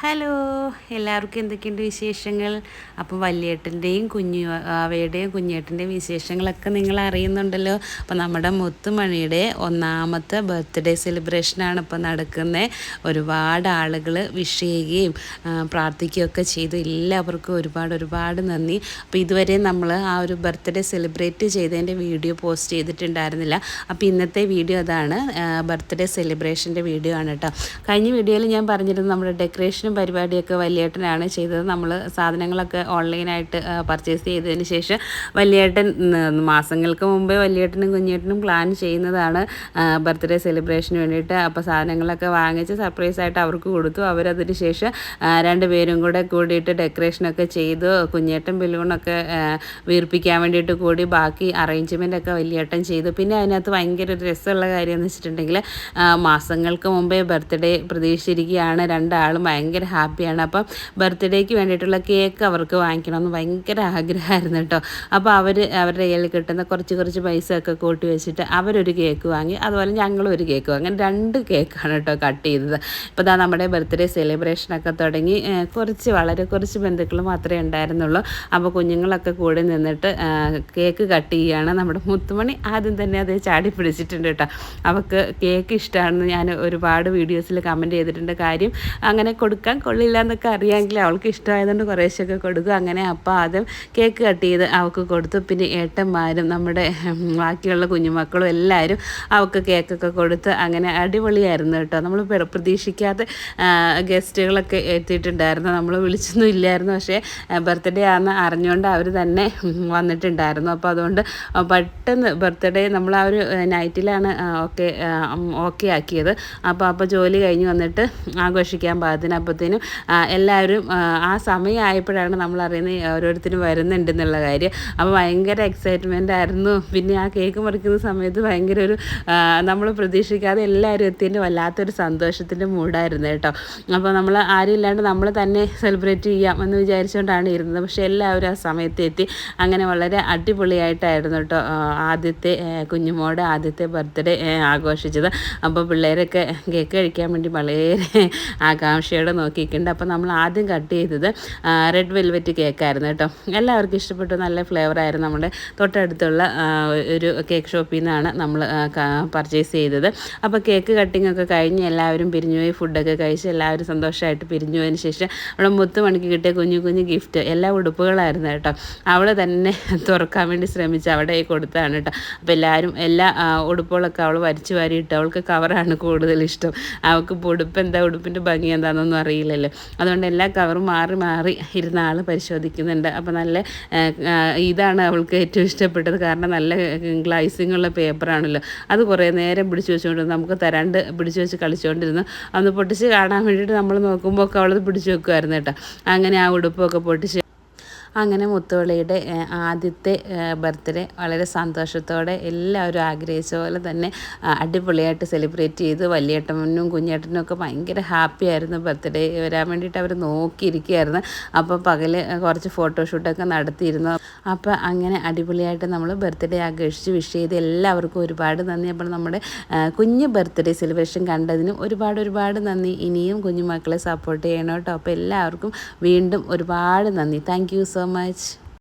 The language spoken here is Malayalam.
ഹലോ എല്ലാവർക്കും എന്തൊക്കെയുണ്ട് വിശേഷങ്ങൾ? അപ്പോൾ വലിയേട്ടന്റെയും കുഞ്ഞു അവയുടെയും കുഞ്ഞേട്ടന്റെയും വിശേഷങ്ങളൊക്കെ നിങ്ങൾ അറിയുന്നുണ്ടല്ലോ. അപ്പോൾ നമ്മുടെ മുത്തുമണിയുടെ ഒന്നാമത്തെ ബർത്ത്ഡേ സെലിബ്രേഷനാണ് ഇപ്പോൾ നടക്കുന്നത് ഒരുപാട് ആളുകൾ വിഷ് ചെയ്യുകയും പ്രാർത്ഥിക്കുകയൊക്കെ ചെയ്തു. എല്ലാവർക്കും ഒരുപാട് ഒരുപാട് നന്ദി. അപ്പോൾ ഇതുവരെ നമ്മൾ ആ ഒരു ബർത്ത്ഡേ സെലിബ്രേറ്റ് ചെയ്തതിന്റെ വീഡിയോ പോസ്റ്റ് ചെയ്തിട്ടുണ്ടായിരുന്നില്ല. അപ്പോൾ ഇന്നത്തെ വീഡിയോ അതാണ് ബർത്ത്ഡേ സെലിബ്രേഷന്റെ വീഡിയോ ആണ് കേട്ടോ. കഴിഞ്ഞ വീഡിയോയിൽ ഞാൻ പറഞ്ഞിരുന്നു നമ്മുടെ ഡെക്കറേഷൻ ഫംഗ്ഷനും പരിപാടിയൊക്കെ വലിയേട്ടനാണ് ചെയ്തത്. നമ്മൾ സാധനങ്ങളൊക്കെ ഓൺലൈനായിട്ട് പർച്ചേസ് ചെയ്തതിന് ശേഷം വലിയേട്ടൻ മാസങ്ങൾക്ക് മുമ്പേ വലിയേട്ടനും കുഞ്ഞേട്ടനും പ്ലാൻ ചെയ്യുന്നതാണ്. ബർത്ത്ഡേ സെലിബ്രേഷന് വേണ്ടിയിട്ട് അപ്പോൾ സാധനങ്ങളൊക്കെ വാങ്ങിച്ച് സർപ്രൈസ് ആയിട്ട് അവർക്ക് കൊടുത്തു. അവരതിന് ശേഷം രണ്ടുപേരും കൂടെ കൂടിയിട്ട് ഡെക്കറേഷനൊക്കെ ചെയ്തു. കുഞ്ഞേട്ടൻ ബലൂണൊക്കെ വീർപ്പിക്കാൻ വേണ്ടിയിട്ട് കൂടി ബാക്കി അറേഞ്ച്മെന്റ് ഒക്കെ വലിയേട്ടൻ ചെയ്തു. പിന്നെ അതിനകത്ത് ഭയങ്കര ഒരു രസമുള്ള കാര്യം എന്ന് വെച്ചിട്ടുണ്ടെങ്കിൽ മാസങ്ങൾക്ക് മുമ്പേ ബർത്ത്ഡേ പ്രതീക്ഷിച്ചിരിക്കുകയാണ്. രണ്ടാളും ഭയങ്കര ഭയങ്കര ഹാപ്പിയാണ്. അപ്പോൾ ബർത്ത്ഡേക്ക് വേണ്ടിയിട്ടുള്ള കേക്ക് അവർക്ക് വാങ്ങിക്കണമെന്ന് ഭയങ്കര ആഗ്രഹമായിരുന്നു കേട്ടോ. അപ്പോൾ അവർ അവരുടെ കയ്യിൽ കിട്ടുന്ന കുറച്ച് കുറച്ച് പൈസ ഒക്കെ കൂട്ടി വെച്ചിട്ട് അവരൊരു കേക്ക് വാങ്ങി അതുപോലെ ഞങ്ങളും ഒരു കേക്ക് വാങ്ങി. രണ്ട് കേക്കാണ് കേട്ടോ കട്ട് ചെയ്തത്. ഇപ്പോൾ ഇതാ നമ്മുടെ ബർത്ത്ഡേ സെലിബ്രേഷനൊക്കെ തുടങ്ങി. കുറച്ച് വളരെ കുറച്ച് ബന്ധുക്കൾ മാത്രമേ ഉണ്ടായിരുന്നുള്ളൂ. അപ്പോൾ കുഞ്ഞുങ്ങളൊക്കെ കൂടെ നിന്നിട്ട് കേക്ക് കട്ട് ചെയ്യുകയാണ് നമ്മുടെ മുത്തുമണി. ആദ്യം തന്നെ അത് ചാടി പിടിച്ചിട്ടുണ്ട് കേട്ടോ. അവൾക്ക് കേക്ക് ഇഷ്ടമാണെന്ന് ഞാൻ ഒരുപാട് വീഡിയോസിൽ കമന്റ് ചെയ്തിട്ടുണ്ട്. കാര്യം അങ്ങനെ കൊടുക്കുക കൊടുക്കാൻ കൊള്ളില്ല എന്നൊക്കെ അറിയാമെങ്കിൽ അവൾക്ക് ഇഷ്ടമായതുകൊണ്ട് കുറേശ്ശൊക്കെ കൊടുക്കും. അങ്ങനെ അപ്പം ആദ്യം കേക്ക് കട്ട് ചെയ്ത് അവൾക്ക് കൊടുത്തു. പിന്നെ ഏട്ടന്മാരും നമ്മുടെ ബാക്കിയുള്ള കുഞ്ഞുമക്കളും എല്ലാവരും അവൾക്ക് കേക്കൊക്കെ കൊടുത്ത് അങ്ങനെ അടിപൊളിയായിരുന്നു കേട്ടോ. നമ്മൾ പ്രതീക്ഷിക്കാത്ത ഗസ്റ്റുകളൊക്കെ എത്തിയിട്ടുണ്ടായിരുന്നു. നമ്മൾ വിളിച്ചൊന്നും ഇല്ലായിരുന്നു. പക്ഷേ ബർത്ത്ഡേ ആണെന്ന് അറിഞ്ഞുകൊണ്ട് അവർ തന്നെ വന്നിട്ടുണ്ടായിരുന്നു. അപ്പോൾ അതുകൊണ്ട് പെട്ടെന്ന് ബർത്ത്ഡേ നമ്മൾ ആ ഒരു നൈറ്റിലാണ് ഓക്കെ ഓക്കെ ആക്കിയത്. അപ്പോൾ അപ്പോൾ ജോലി കഴിഞ്ഞ് വന്നിട്ട് ആഘോഷിക്കാൻ പാകത്തിന്. അപ്പോൾ ആയപ്പോഴത്തേനും എല്ലാവരും ആ സമയമായപ്പോഴാണ് നമ്മൾ അറിയുന്നത് ഓരോരുത്തരും വരുന്നുണ്ട് എന്നുള്ള കാര്യം. അപ്പോൾ ഭയങ്കര എക്സൈറ്റ്മെന്റ് ആയിരുന്നു. പിന്നെ ആ കേക്ക് മുറിക്കുന്ന സമയത്ത് ഭയങ്കര ഒരു നമ്മൾ പ്രതീക്ഷിക്കാതെ എല്ലാവരും എത്തിയതിന്റെ വല്ലാത്തൊരു സന്തോഷത്തിന്റെ മൂഡായിരുന്നു കേട്ടോ. അപ്പോൾ നമ്മൾ ആരും ഇല്ലാണ്ട് നമ്മൾ തന്നെ സെലിബ്രേറ്റ് ചെയ്യാം എന്ന് വിചാരിച്ചുകൊണ്ടാണ് ഇരുന്നത്. പക്ഷെ എല്ലാവരും ആ സമയത്ത് എത്തി. അങ്ങനെ വളരെ അടിപൊളിയായിട്ടായിരുന്നു കേട്ടോ ആദ്യത്തെ കുഞ്ഞുമോടെ ആദ്യത്തെ ബർത്ത്ഡേ ആഘോഷിച്ചത്. അപ്പോൾ പിള്ളേരൊക്കെ കേക്ക് കഴിക്കാൻ വേണ്ടി വളരെ ആകാംക്ഷയോടെ നോക്കിയിട്ടുണ്ട്. അപ്പോൾ നമ്മൾ ആദ്യം കട്ട് ചെയ്തത് റെഡ് വെൽവെറ്റ് കേക്കായിരുന്നു കേട്ടോ. എല്ലാവർക്കും ഇഷ്ടപ്പെട്ടു. നല്ല ഫ്ലേവർ ആയിരുന്നു നമ്മുടെ തൊട്ടടുത്തുള്ള ഒരു കേക്ക് ഷോപ്പിൽ നിന്നാണ് നമ്മൾ പർച്ചേസ് ചെയ്തത്. അപ്പോൾ കേക്ക് കട്ടിംഗ് ഒക്കെ കഴിഞ്ഞ് എല്ലാവരും പിരിഞ്ഞു പോയി ഫുഡൊക്കെ കഴിച്ച് എല്ലാവരും സന്തോഷമായിട്ട് പിരിഞ്ഞു പോയതിന് ശേഷം നമ്മുടെ മുത്ത് മണിക്ക് കിട്ടിയ കുഞ്ഞു കുഞ്ഞു ഗിഫ്റ്റ് എല്ലാ ഉടുപ്പുകളായിരുന്നു കേട്ടോ. അവൾ തന്നെ തുറക്കാൻ വേണ്ടി ശ്രമിച്ച് അവിടെ കൊടുത്താണ് കേട്ടോ. അപ്പോൾ എല്ലാവരും എല്ലാ ഉടുപ്പുകളൊക്കെ അവൾ വരച്ച് വാരിയിട്ട് അവൾക്ക് കവറാണ് കൂടുതൽ ഇഷ്ടം. അവൾക്ക് ഉടുപ്പ് എന്താ ഉടുപ്പിന്റെ ഭംഗി എന്താണെന്നൊന്നും അറിയില്ലല്ലോ അതുകൊണ്ട് എല്ലാ കവറും മാറി മാറി ഇരുന്ന ആൾ പരിശോധിക്കുന്നുണ്ട്. അപ്പോൾ നല്ല ഇതാണ് അവൾക്ക് ഏറ്റവും ഇഷ്ടപ്പെട്ടത്. കാരണം നല്ല ഗ്ലൈസിങ് ഉള്ള പേപ്പറാണല്ലോ അത് കുറേ നേരം പിടിച്ചു വെച്ചുകൊണ്ട് നമുക്ക് തരാണ്ട് പിടിച്ചു വെച്ച് കളിച്ചുകൊണ്ടിരുന്നു അന്ന് പൊട്ടിച്ച് കാണാൻ വേണ്ടിയിട്ട് നമ്മൾ നോക്കുമ്പോൾ ഒക്കെ അവളത് പിടിച്ചു വെക്കുമായിരുന്നു കേട്ടോ. അങ്ങനെ ആ ഉടുപ്പൊക്കെ പൊട്ടിച്ച് അങ്ങനെ മുത്തുവളിയുടെ ആദ്യത്തെ ബർത്ത്ഡേ വളരെ സന്തോഷത്തോടെ എല്ലാവരും ആഗ്രഹിച്ച പോലെ തന്നെ അടിപൊളിയായിട്ട് സെലിബ്രേറ്റ് ചെയ്ത്. വലിയേട്ടനും കുഞ്ഞേട്ടനും ഒക്കെ ഭയങ്കര ഹാപ്പി ആയിരുന്നു ബർത്ത്ഡേ വരാൻ വേണ്ടിയിട്ട് അവർ നോക്കിയിരിക്കുകയായിരുന്നു. അപ്പോൾ പകൽ കുറച്ച് ഫോട്ടോഷൂട്ടൊക്കെ നടത്തിയിരുന്നു. അപ്പോൾ അങ്ങനെ അടിപൊളിയായിട്ട് നമ്മൾ ബർത്ത്ഡേ ആഘോഷിച്ച് വിഷ് ചെയ്ത് എല്ലാവർക്കും ഒരുപാട് നന്ദി. അപ്പോൾ നമ്മുടെ കുഞ്ഞ് ബർത്ത്ഡേ സെലിബ്രേഷൻ കണ്ടതിനും ഒരുപാട് ഒരുപാട് നന്ദി. ഇനിയും കുഞ്ഞുമക്കളെ സപ്പോർട്ട് ചെയ്യണം കേട്ടോ. അപ്പോൾ എല്ലാവർക്കും വീണ്ടും ഒരുപാട് നന്ദി. Thank you so much.